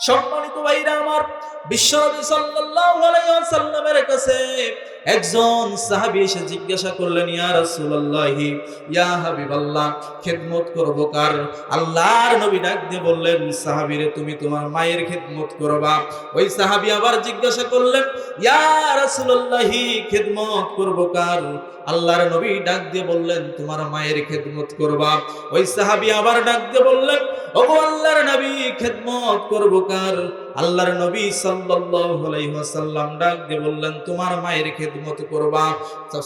সম্মানিত ভাইরা আমার বিশ্বনবী সাল্লাল্লাহু আলাইহি ওয়াসাল্লামের কাছে একজন সাহাবী এসে জিজ্ঞাসা করলেন, ইয়া রাসূলুল্লাহি, ইয়া হাবিবাল্লাহ, খেদমত করব কার? আল্লাহর নবী ডাক দিয়ে বললেন, সাহাবীরে, তুমি তোমার মায়ের খেদমত করবা। ওই সাহাবি আবার জিজ্ঞাসা করলেন, ইয়া রাসূলুল্লাহি, খেদমত করব কার? আল্লাহর নবী ডাক দিয়ে বললেন, তোমার মায়ের খেদমত করবা। ওই সাহাবী আবার ডাক দিয়ে বললেন, ওগো আল্লাহর নবী, খেদমত করব কার? আল্লাহর নবী সাল্লাল্লাহু আলাইহি ওয়াসাল্লাম ডাক দিয়ে বললেন, তোমার মায়ের খেদমত করবা?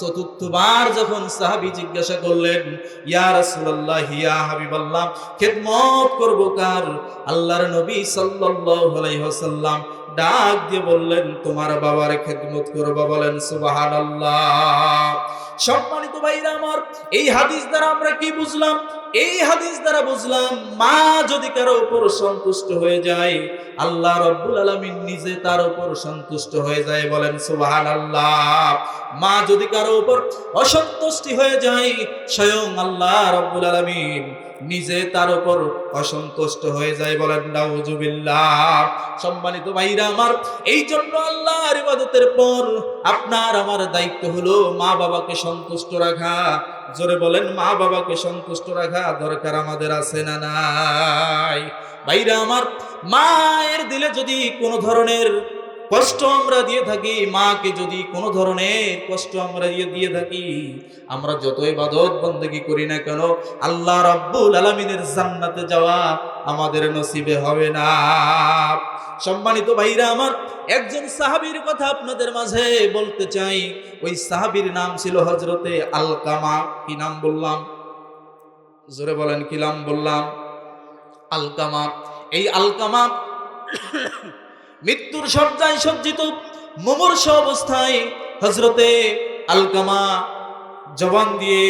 চতুর্থবার যখন সাহাবী জিজ্ঞাসা করলেন, ইয়া রাসূলুল্লাহ, ইয়া হাবিবাল্লাহ, খেদমত করব কার? আল্লাহর নবী সাল্লাল্লাহু আলাইহি ওয়াসাল্লাম ডাক দিয়ে বললেন, তোমার বাবার খেদমত করবা? বলেন, সুবহানাল্লাহ। সম্মানিত ভাইরা আমার, এই হাদিস দ্বারা আমরা কি বুঝলাম? এই হাদিস দ্বারা বুঝলাম, মা যদি কারও উপর সন্তুষ্ট হয়ে যায়, আল্লাহ রব্বুল আলমিন নিজে তার উপর সন্তুষ্ট হয়ে যায় বলেন সুবাহান আল্লাহ মা যদি কারও উপর অসন্তুষ্টি হয়ে যায়, স্বয়ং আল্লাহ রব্বুল আলমিন নিজে তার উপর অসন্তুষ্ট হয়ে যায় বলেন, নাউজুবিল্লাহ। সম্মানিত ভাইরা আমার এই জন্য আল্লাহর ইবাদতের পর আপনার আমার দায়িত্ব হলো মা বাবাকে সন্তুষ্ট রাখা। জোরে বলেন, মা বাবাকে সন্তুষ্ট রাখা দরকার আমাদের আছে না নাই? ভাইরা আমার, মায়ের দিলে যদি কোনো ধরনের কষ্ট আমরা দিয়ে থাকি, মাকে যদি কোনো ধরনের কষ্ট আমরা দিয়ে দিয়ে থাকি, আমরা যতই বাদত বন্দেগি করি না কেন, আল্লাহ রাব্বুল আলামিনের জান্নাতে যাওয়া আমাদের নসিবে হবে না। সম্মানিত ভাইরা আমার, একজন সাহাবীর কথা আপনাদের মাঝে বলতে চাই। ওই সাহাবীর নাম ছিল হজরতে আলকামা, কি নাম বললাম? জোরে বলেন, কি নাম বললাম? আলকামা। এই আলকামা মৃত্যুর সজ্জায় সজ্জিত, মুমূর্ষ অবস্থায় হজরতে আলকামা জবান দিয়ে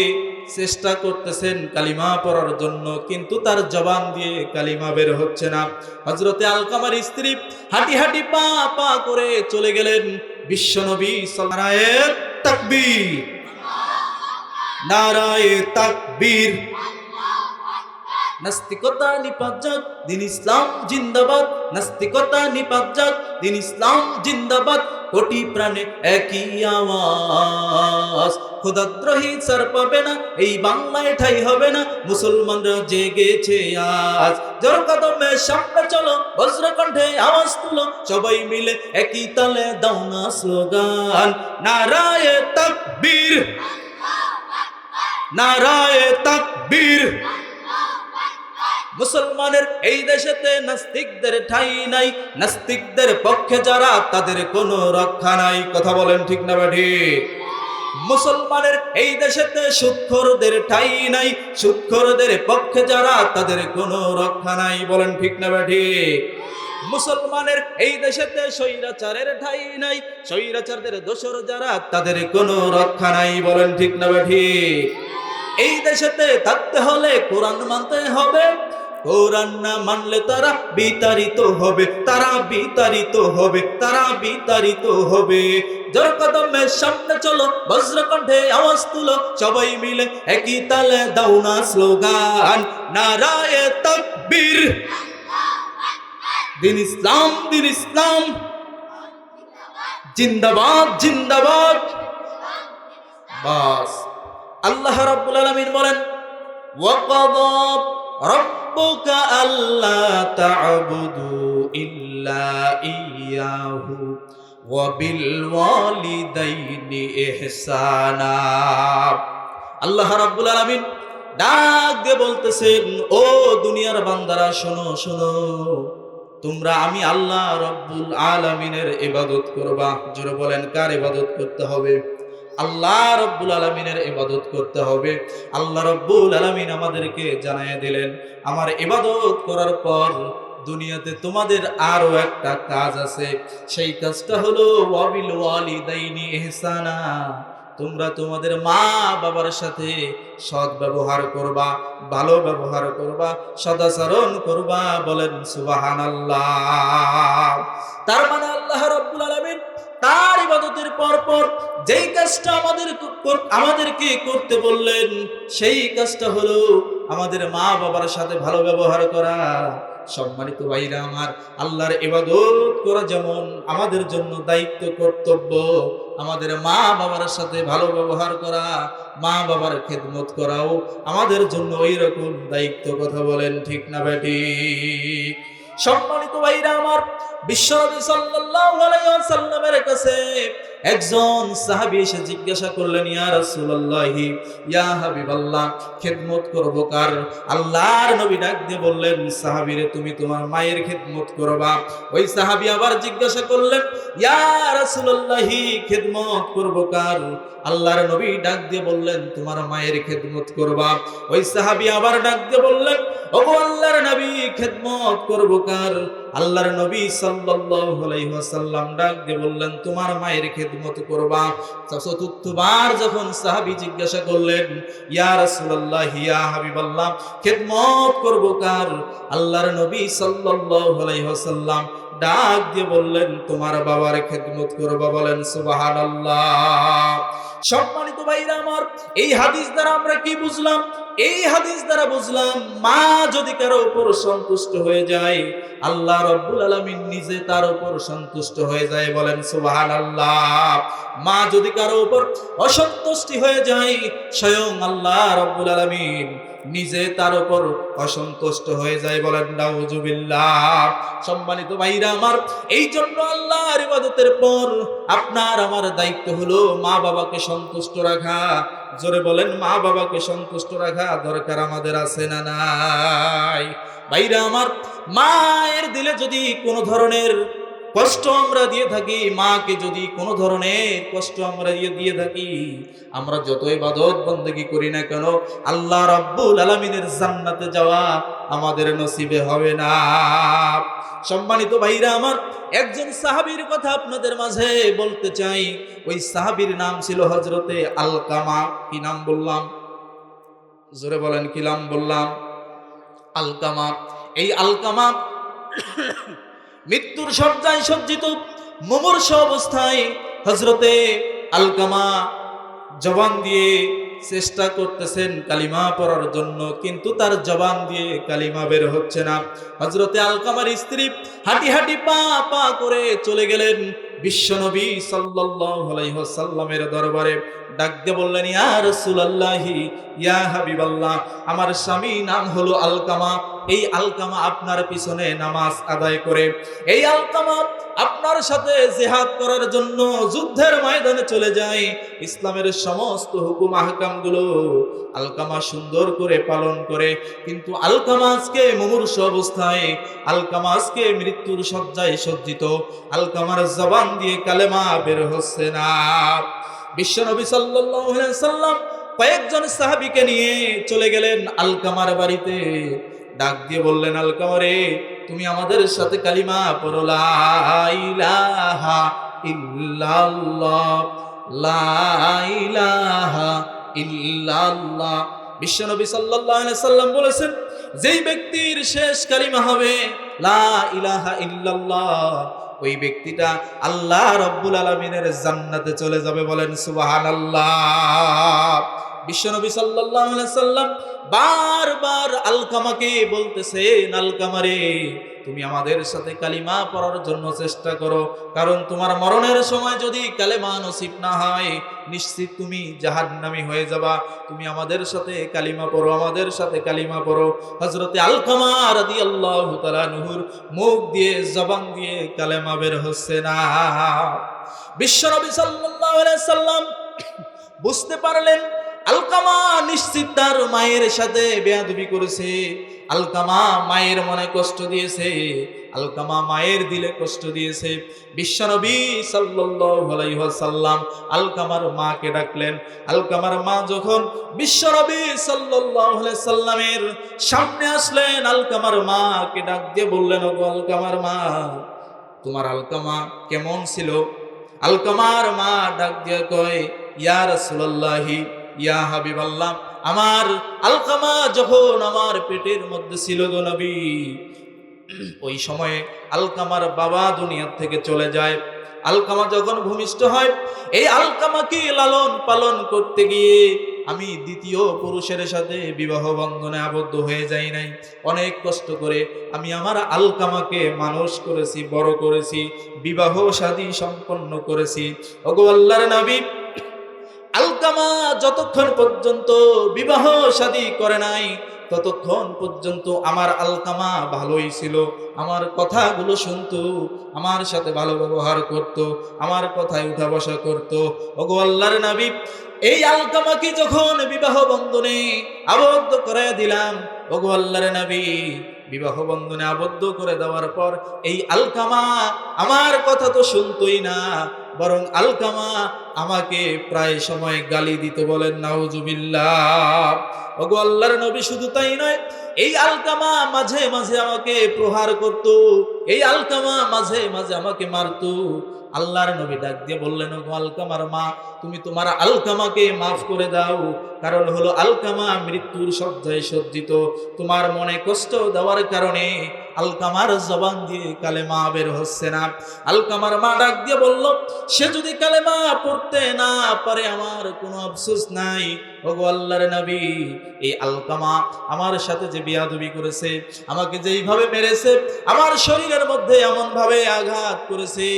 চেষ্টা করতেছেন কালিমা পড়ার জন্য, কিন্তু তার জবান দিয়ে কালিমা বের হচ্ছে না। হজরতে আলকামার স্ত্রী হাঁটি হাঁটি পা পা করে চলে গেলেন বিশ্বনবী নারায়ের তাকবীর। নারায়ে তাকবীর। নাস্তিকতা নিপাত দিন ইসলাম জিন্দাবাদ। নাস্তিকতা যাক দিন ইসলাম জিন্দাবাদ। কোটি প্রাণে একই আওয়াজ। খোদাদ্রোহী ছার পাবে না, এই বাংলায় ঠাই হবে না। মুসলমানরা জেগেছে আজ। জোর কদমে সামনে চলো বজ্র কণ্ঠে আওয়াজ তুলো। সবাই মিলে একই তালে দাও না স্লোগান। নারায়ে তাকবীর। নারায়ে তাকবীর। মুসলমানের এই দেশেতে নাস্তিকদের ঠাই নাই, নাস্তিকদের পক্ষে যারা, তাদের কোনো রক্ষা নাই। কথা বলেন ঠিক না বাঠি মুসলমানের এই দেশেতে সুক্ষরদের ঠাই নাই, সুৎখরদের পক্ষে যারা, তাদের কোনো রক্ষা নাই। বলেন ঠিক না বাঠি মুসলমানের এই দেশেতে স্বৈরাচারের ঠাই নাই, স্বৈরাচারদের দোসর যারা, তাদের কোনো রক্ষা নাই। বলেন ঠিক না বাঠি এই দেশেতে থাকতে হলে কোরআন মানতে হবে কোরআন না মানলে তারা বিতাড়িত হবে, তারা বিতাড়িত হবে, তারা বিতাড়িত হবে। জোর সামনে চলো বজ্র আওয়াজ তুলো, সবাই মিলে একই তালে দাও না স্লোগান, নারায়ে তাকবীর। দিন ইসলাম দিন ইসলাম। জিন্দাবাদ জিন্দাবাদ। বাস। আল্লাহ রাব্বুল আলামিন বলেন ওয়াকাদা রাব্বুকা তা'বুদু ইল্লা ইয়াহু ওয়া বিল ওয়ালিদাইনি ইহসানা। আল্লাহ রাব্বুল আলামিন ডাক দিয়ে বলতেছেন, ও দুনিয়ার বান্দারা, শোনো শোনো। তোমরা আমি আল্লাহ রব্বুল আলামিনের ইবাদত করবা। জোরে বলেন, কার ইবাদত করতে হবে? আল্লাহ রব্বুল আলমিনের ইবাদত করতে হবে। আল্লাহ রব্বুল আলমিন আমাদেরকে জানাই দিলেন, আমার ইবাদত করার পর দুনিয়াতে তোমাদের আরও একটা কাজ আছে। সেই কাজটা হলো, ওয়াবিল ওয়ালিদাইনি ইহসানা। তোমরা তোমাদের মা বাবার সাথে সৎ ব্যবহার করবা, ভালো ব্যবহার করবা, সদাচরণ করবা বলেন সুবাহান আল্লাহ তার মানে আল্লাহ রব্বুল তার ইবাদতের পর পর যেই কাজটা আমাদের আমাদেরকে করতে বললেন, সেই কাজটা হলো আমাদের মা বাবার সাথে ভালো ব্যবহার করা। সম্মানিত ভাইরা আমার, আল্লাহর ইবাদত করা যেমন আমাদের জন্য দায়িত্ব, কর্তব্য, আমাদের মা বাবার সাথে ভালো ব্যবহার করা, মা বাবার খেদমত করাও আমাদের জন্য ওই রকম দায়িত্ব, কথা বলেন ঠিক না বেটি সম্মানিত ভাইরা আমার বিশ্বনবী সাল্লাল্লাহু আলাইহি ওয়াসাল্লামের কাছে একজন সাহাবী এসে জিজ্ঞাসা করলেন, ইয়া রাসূলুল্লাহি, ইয়া হাবিবাল্লাহ, খেদমত করব কার? আল্লাহর নবী ডাক দিয়ে বললেন, সাহাবীরে, তুমি তোমার মায়ের খেদমত করবা ওই সাহাবী আবার জিজ্ঞাসা করলেন, ইয়া রাসূলুল্লাহি, খেদমত করব কার? আল্লাহর নবী ডাক দিয়ে বললেন, তোমার মায়ের খেদমত করবা ওই সাহাবী আবার ডাক দিয়ে বললেন ওগো আল্লাহর নবী, খেদমত করব কার? আল্লাহর নবী সাল্লাল্লাহু আলাইহি ওয়াসাল্লাম ডাক দিয়ে বললেন, তোমার মায়ের খেদমত করবা? চতুর্থবার যখন সাহাবী জিজ্ঞাসা করলেন, ইয়া রাসূলুল্লাহ, ইয়া হাবিবাল্লাহ, খেদমত করব কার? আল্লাহর নবী সাল্লাল্লাহু আলাইহি ওয়াসাল্লাম ডাক দিয়ে বললেন, তোমার বাবার খেদমত করবা? বলেন, সুবহানাল্লাহ। সম্মানিত ভাইরা আমার, এই হাদিস দ্বারা আমরা কি বুঝলাম? এই হাদিস দ্বারা বুঝলাম, মা যদি কারও উপর সন্তুষ্ট হয়ে যায়, আল্লাহ রব্বুল আলমিন নিজে তার উপর সন্তুষ্ট হয়ে যায় বলেন সুবাহান আল্লাহ মা যদি কারও উপর অসন্তুষ্টি হয়ে যায়, স্বয়ং আল্লাহ রব্বুল আলমিন নিজে তার উপর অসন্তুষ্ট হয়ে যায় বলেন, নাউজুবিল্লাহ। সম্মানিত ভাইরা আমার এই জন্য আল্লাহর ইবাদতের পর আপনার আমার দায়িত্ব হলো মা বাবাকে সন্তুষ্ট রাখা। জোরে বলেন, মা বাবাকে সন্তুষ্ট রাখা দরকার আমাদের আছে না নাই? ভাইরা আমার, মায়ের দিলে যদি কোনো ধরনের কষ্ট আমরা দিয়ে থাকি, মাকে যদি কোনো ধরনের কষ্ট আমরা দিয়ে দিয়ে থাকি, আমরা যতই বাদত বন্দেগি করি না কেন, আল্লাহ রাব্বুল আলমিনের জান্নাতে যাওয়া আমাদের নসিবে হবে না। সম্মানিত ভাইরা আমার, একজন সাহাবীর কথা আপনাদের মাঝে বলতে চাই। ওই সাহাবীর নাম ছিল হজরতে আলকামা, কি নাম বললাম? জোরে বলেন, কি নাম বললাম? আলকামা। এই আলকামা মৃত্যুর সজ্জায় সজ্জিত, মুমূর্ষ অবস্থায় হজরতে আলকামা জবান দিয়ে চেষ্টা করতেছেন কালিমা পড়ার জন্য, কিন্তু তার জবান দিয়ে কালিমা বের হচ্ছে না। হজরতে আলকামার স্ত্রী হাঁটি হাঁটি পা পা করে চলে গেলেন বিশ্বনবী ওয়াসাল্লামের দরবারে। ডাক দিয়ে বললেন, ইয়া রাসূলুল্লাহি, ইয়া হাবিবাল্লাহ, আমার স্বামী নাম হলো আলকামা। এই আলকামা আপনার পিছনে নামাজ আদায় করে। এই আলকামা আপনার সাথে জেহাদ করার জন্য যুদ্ধের ময়দানে চলে যায়। ইসলামের সমস্ত হুকুম, আহকামগুলো আলকামা সুন্দর করে পালন করে। কিন্তু আলকামা আজকে মুমূর্ষ অবস্থায়, আলকামা আজকে মৃত্যুর শয্যায় সজ্জিত। আলকামার জবান দিয়ে কালেমা বের হচ্ছে না। বিশ্বনবী সাল্লাল্লাহু আলাইহি সাল্লাম কয়েকজন সাহাবীকে নিয়ে চলে গেলেন আলকামার বাড়িতে। ডাক দিয়ে বললেন আলকামারে তুমি আমাদের সাথে কালিমা পড়ো বিশ্বনবী বলেছেন, যেই ব্যক্তির শেষ কালিমা হবে, লা ইলাহা ইল্লাল্লাহ, ওই ব্যক্তিটা আল্লাহ রব্বুল আলমিনের জান্নাতে চলে যাবে বলেন সুবাহান আল্লাহ বিশ্বনবী সাল্লাল্লাহু সাল্লাম বারবার আলকামাকে বলতেছেন, আলকামারে, তুমি আমাদের সাথে কালিমা পড়ার জন্য চেষ্টা করো। কারণ তোমার মরণের সময় যদি কালেমা নসিব না হয়, নিশ্চিত তুমি জাহান্নামী হয়ে যাবা। তুমি আমাদের সাথে কালিমা পড়ো, আমাদের সাথে কালিমা পড়ো। হজরতে আলকামা রাদি আল্লাহ নুহুর মুখ দিয়ে জবান দিয়ে কালেমা বের হচ্ছে না। বিশ্বনবী সাল্লাল্লাহু সাল্লাম বুঝতে পারলেন আলকামা নিশ্চিত তার মায়ের সাথে বেয়াদবি করেছে। আলকামা মায়ের মনে কষ্ট দিয়েছে। আলকামা মায়ের দিলে কষ্ট দিয়েছে। বিশ্বনবী ওয়াসাল্লাম আলকামার মাকে ডাকলেন। আলকামার মা যখন বিশ্বনবী সাল্লামের সামনে আসলেন, আলকামার মাকে ডাক দিয়ে বললেন, ওগো আলকামার মা, তোমার আলকামা কেমন ছিল? আলকামার মা ডাক দিয়ে কয়, ইয়া রাসূলুল্লাহি ইয়া হাবিবাল্লাহ, আমার আলকামা যখন আমার পেটের মধ্যে ছিল গো নবী, ওই সময়ে আলকামার বাবা দুনিয়ার থেকে চলে যায়। আলকামা যখন ভূমিষ্ঠ হয়, এই আলকামাকে লালন পালন করতে গিয়ে আমি দ্বিতীয় পুরুষের সাথে বিবাহ বন্ধনে আবদ্ধ হয়ে যাই নাই। অনেক কষ্ট করে আমি আমার আলকামাকে মানুষ করেছি, বড় করেছি, বিবাহ শাদী সম্পন্ন করেছি। ওগো আল্লাহর নবী আলকামা যতক্ষণ পর্যন্ত বিবাহ শাদী করে নাই, ততক্ষণ পর্যন্ত আমার আলকামা ভালোই ছিল। আমার কথাগুলো শুনতো, আমার সাথে ভালো ব্যবহার করত, আমার কথায় উঠা বসা করত। ওগো আল্লাহর নবী, এই আলকামাকে যখন বিবাহ বন্ধনে আবদ্ধ করে দিলাম, ওগো আল্লাহর নবী, বিবাহ বন্ধনে আবদ্ধ করে দেওয়ার পর এই আলকামা আমার কথা তো শুনতই না বরং আলকামা আমাকে প্রায় সময় গালি দিতে বলেন, নাউজুবিল্লাহ। ওগো আল্লাহর নবী শুধু তাই নয়, এই আলকামা মাঝে মাঝে আমাকে প্রহার করত, এই আলকামা মাঝে মাঝে আমাকে মারতো। আল্লাহর নবী ডাক দিয়ে বললেন, ওগো আলকামার মা, তুমি তোমার আলকামাকে মাফ করে দাও। কারণ হলো আলকামা মৃত্যুর শয্যায় সজ্জিত। তোমার মনে কষ্ট দেওয়ার কারণে আলকামার জবান দিয়ে কালেমা বের হচ্ছে না। আলকামার মা ডাক দিয়ে বলল, সে যদি কালেমা পড়তে না পারে, আমার কোনো আফসোস নাই। ওগো আল্লাহর নবী, এই আলকামা আমার সাথে যে বিয়াদবি করেছে, আমাকে যেইভাবে মেরেছে, আমার শরীরের মধ্যে এমন ভাবে আঘাত করেছে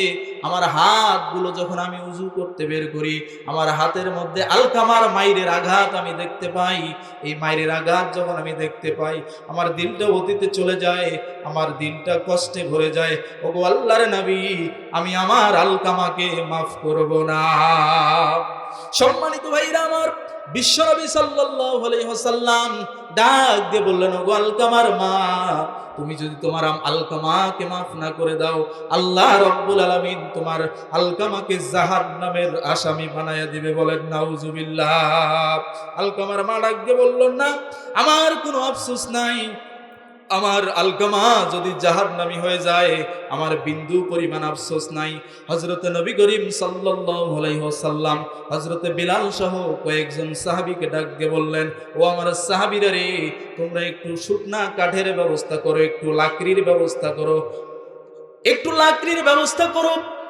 আমার হাতগুলো যখন আমি উজু করতে বের করি, আমার হাতের মধ্যে আলকামার মাইরের আঘাত আমি দেখতে পাই। এই মাইরের আঘাত যখন আমি দেখতে পাই, আমার দিনটা অতীতে চলে যায়, আমার দিনটা কষ্টে ভরে যায়। ওগো আল্লাহর নবী, আমি আমার আলকামাকে মাফ করব না। সম্মানিত ভাইরা আমার বিশ্বনবী সাল্লাল্লাহু আলাইহি ওয়াসাল্লাম ডাক দিয়ে বললেন, ওগো আলকামার মা, তুমি যদি তোমার আলকামাকে মাফ না করে দাও, আল্লাহ রব্বুল আলামিন তোমার আলকামাকে জাহান্নামের আসামি বানায়া দিবে বলেন, নাউজুবিল্লাহ। আলকামার মা ডাক দিয়ে বললেন না, আমার কোনো আফসোস নাই। আমার আলকামা যদি জাহার নামি হয়ে যায়, আমার বিন্দু পরিমাণ আফসোস নাই। হজরতে নবী করিম সাল্লাম হজরতে বিলাল সহ কয়েকজন সাহাবিকে ডাক দিয়ে বললেন, ও আমার সাহাবিরা রে, তোমরা একটু শুকনা কাঠের ব্যবস্থা করো, একটু লাকড়ির ব্যবস্থা করো, একটু লাকড়ির ব্যবস্থা করো।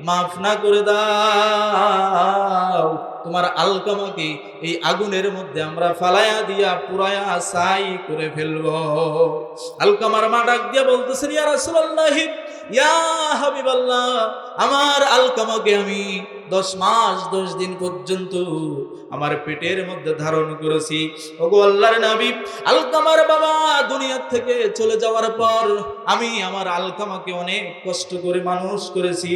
মাফ না করে দাও। তোমার আলকামাকে এই আগুনের মধ্যে আমরা ফালায়া দিয়া পুরায়া সাই করে ফেলব। আলকামার মা ডাক দিয়া বলতেছেন, ইয়া রাসূলুল্লাহ, ইয়া হাবিবাল্লাহ, আমার আলকামাকে আমি দশ মাস, দশ দিন পর্যন্ত আমার পেটের মধ্যে ধারণ করেছি। ওগো আল্লাহর নবী, আলকামার বাবা দুনিয়ার থেকে চলে যাওয়ার পর আমি আমার আলকামাকে অনেক কষ্ট করে মানুষ করেছি।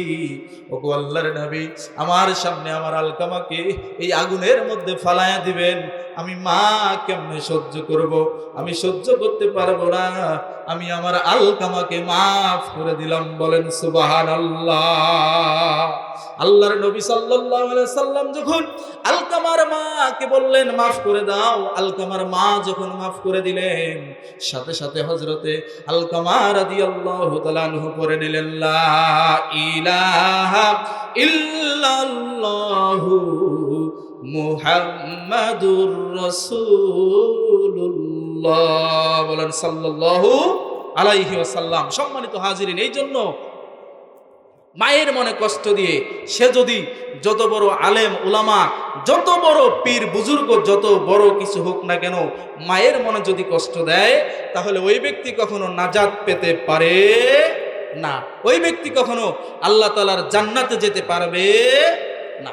ওগো আল্লাহর নবী, আমার সামনে আমার আলকামাকে এই আগুনের মধ্যে ফালায়া দিবেন। আমি মা কেমনে সহ্য করব? আমি সহ্য করতে পারব না। আমি আমার আলকামাকে মাফ করে দিলাম, বলেন সুবাহান আল্লাহ আল্লাহর নবী সাল্লাম যখন আলকামার মাকে বললেন, মাফ করে দাও। আলকামার মা যখন মাফ করে দিলেন, সাথে সাথে হযরতে আলকামা রাদিয়াল্লাহু তাআলা আনহু পড়ে নিলেন ইলাহা ইল্লাল্লাহু মুহাম্মাদুর রাসূলুল্লাহ। বলেন, সাল্লাল্লাহু আলাইহি ওয়াসাল্লাম। সম্মানিত হাজিরিন, এই জন্য মায়ের মনে কষ্ট দিয়ে সে যদি যত বড় আলেম, উলামা, যত বড় পীর, বুজুর্গ, যত বড় কিছু হোক না কেন, মায়ের মনে যদি কষ্ট দেয়, তাহলে ওই ব্যক্তি কখনো নাজাদ পেতে পারে না। ওই ব্যক্তি কখনো আল্লাহ তালার জান্নাতে যেতে পারবে না।